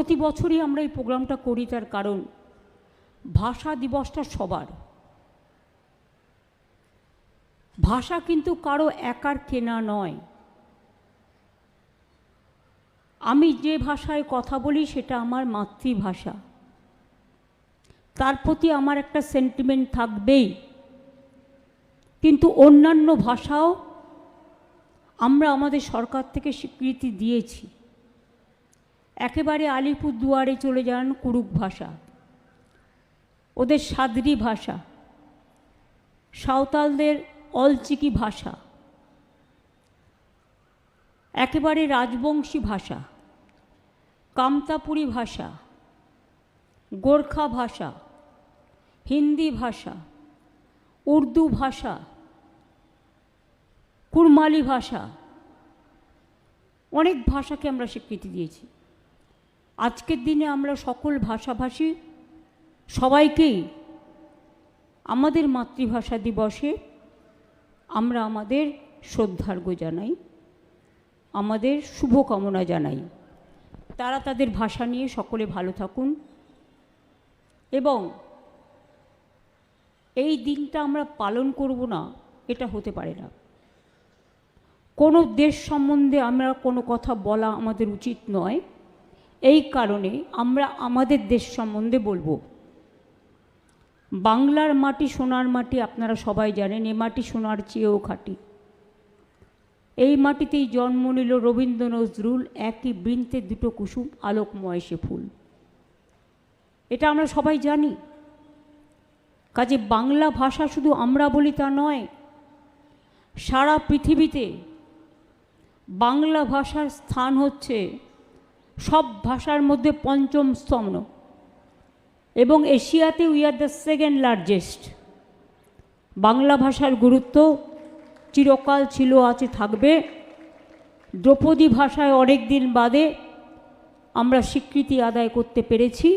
প্রতি বছরই আমরা এই প্রোগ্রামটা করি তার কারণ ভাষা দিবসটা সবার। ভাষা কিন্তু কারও একার কেনা নয়। আমি যে ভাষায় কথা বলি সেটা আমার মাতৃভাষা। তার প্রতি আমার একটা সেন্টিমেন্ট থাকবেই। কিন্তু অন্যান্য ভাষাও আমরা আমাদের সরকার থেকে স্বীকৃতি দিয়েছি। একেবারে আলিপুর দুয়ারে চলে যান কুরুক ভাষা। ওদের সাদরি ভাষা। সাঁওতালদের অলচিকি ভাষা। একেবারে রাজবংশী ভাষা। কামতাপুরী ভাষা। গোর্খা ভাষা। হিন্দি ভাষা। উর্দু ভাষা। কুরমালি ভাষা। অনেক ভাষাকে আমরা স্বীকৃতি দিয়েছি। আজকের দিনে আমরা সকল ভাষাভাষী সবাইকেই আমাদের মাতৃভাষা দিবসে আমরা আমাদের শ্রদ্ধার্ঘ জানাই, আমাদের শুভকামনা জানাই। তারা তাদের ভাষা নিয়ে সকলে ভালো থাকুন এবং এই দিনটা আমরা পালন করব না, এটা হতে পারে না। কোনো দেশ সম্বন্ধে আমরা কোনো কথা বলা আমাদের উচিত নয়। এই কারণে আমরা আমাদের দেশ সম্বন্ধে বলব। বাংলার মাটি, সোনার মাটি আপনারা সবাই জানেন, এ মাটি সোনার চেয়েও খাঁটি। এই মাটিতেই জন্ম নিল রবীন্দ্র নজরুল, একই বৃন্তে দুটো কুসুম, আলোকময় সে ফুল। এটা আমরা সবাই জানি। কাজে বাংলা ভাষা শুধু আমরা বলি তা নয়, সারা পৃথিবীতে বাংলা ভাষার স্থান হচ্ছে সব ভাষার মধ্যে পঞ্চম স্তম্ভ। এবং এশিয়াতে we are the second largest Bangla ভাষার গুরুত্ব চিরকাল ছিল, আছে, থাকবে। দ্রৌপদী ভাষায় অনেক দিন বাদে আমরা স্বীকৃতি আদায় করতে পেরেছি।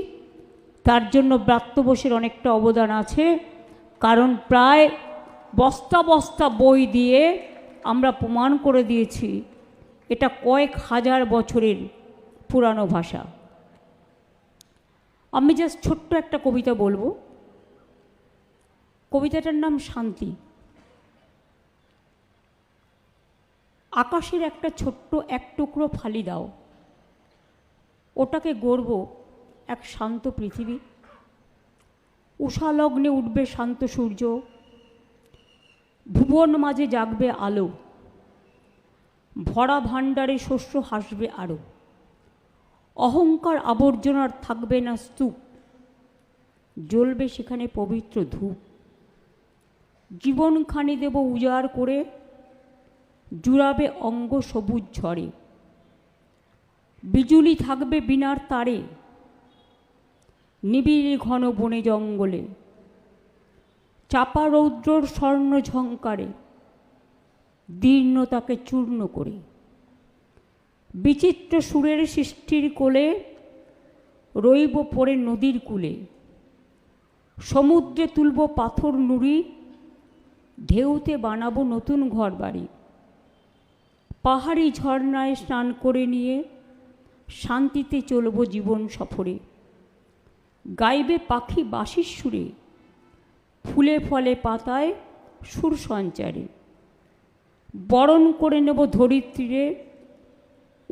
তার জন্য ব্রাত্য বোসের অনেকটা অবদান আছে। কারণ প্রায় বস্তা বস্তা বই দিয়ে আমরা প্রমাণ করে দিয়েছি, এটা কয়েক হাজার বছরের পুরানো ভাষা। আমি জাস্ট ছোট্ট একটা কবিতা বলব। কবিতাটার নাম শান্তি। আকাশের একটা ছোট্ট এক টুকরো ফালি দাও। ওটাকে গড়ব এক শান্ত পৃথিবী। উষালগ্নে উঠবে শান্ত সূর্য। ভুবন মাঝে জাগবে আলো। ভরা ভাণ্ডারে শস্য হাসবে আরও অহংকার আবর্জনার থাকবে না স্তূপ। জ্বলবে সেখানে পবিত্র ধূপ। জীবনখানি দেব উজাড় করে, জুড়াবে অঙ্গ সবুজ ঝরে বিজুলি থাকবে বিনার তারে, নিবিড় ঘন বনে জঙ্গলে। চাপা রৌদ্রর স্বর্ণ ঝঙ্কারে দীর্ণতাকে চূর্ণ করে। বিচিত্র সুরের সৃষ্টির কোলে রইব পরে নদীর কূলে। সমুদ্রে তুলব পাথর নুড়ি, ঢেউতে বানাবো নতুন ঘর বাড়ি পাহাড়ি ঝর্ণায় স্নান করে নিয়ে শান্তিতে চলব জীবন সফরে। গাইবে পাখি বাঁশির সুরে, ফুলে ফলে পাতায় সুর সঞ্চারে। বরণ করে নেব ধরিত্রীরে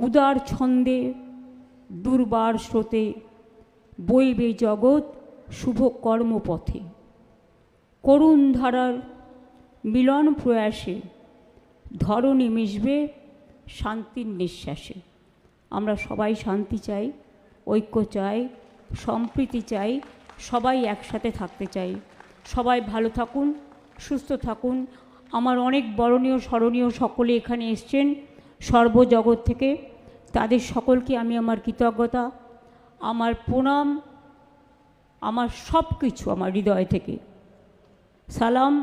উদার ছন্দে, দুর্বার স্রোতে বইবে জগৎ শুভ কর্মপথে। করুণ ধারার মিলন প্রয়াসে ধরণী মিশবে শান্তির নিঃশ্বাসে। আমরা সবাই শান্তি চাই, ঐক্য চাই, সম্প্রীতি চাই, সবাই একসাথে থাকতে চাই। সবাই ভালো থাকুন, সুস্থ থাকুন। আমার অনেক বরণীয়, স্মরণীয় সকলে এখানে এসছেন সর্বজগৎ থেকে। তাদের সকলকে আমি আমার কৃতজ্ঞতা, আমার প্রণাম, আমার সব কিছু আমার হৃদয় থেকে। সালাম,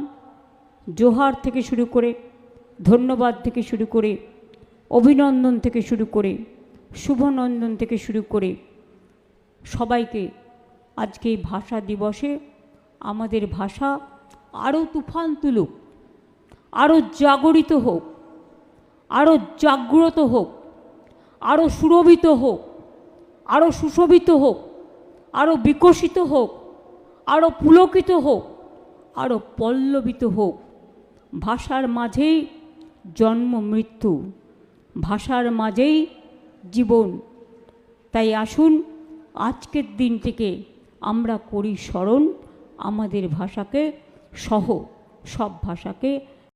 জোহার থেকে শুরু করে, ধন্যবাদ থেকে শুরু করে, অভিনন্দন থেকে শুরু করে, শুভনন্দন থেকে শুরু করে। সবাইকে আজকে এই ভাষা দিবসে আমাদের ভাষা আরও তুফান তুলুক আরও জাগরিত হোক আরও জাগ্রত হোক আরও সুরভিত হোক আরও সুশোভিত হোক আরও বিকশিত হোক আরও পুলকিত হোক আরও পল্লবিত হোক। ভাষার মাঝেই জন্ম, মৃত্যু, ভাষার মাঝেই জীবন। তাই আসুন, আজকের দিন থেকে আমরা করি স্মরণ, আমাদের ভাষাকে সহ, সব ভাষাকে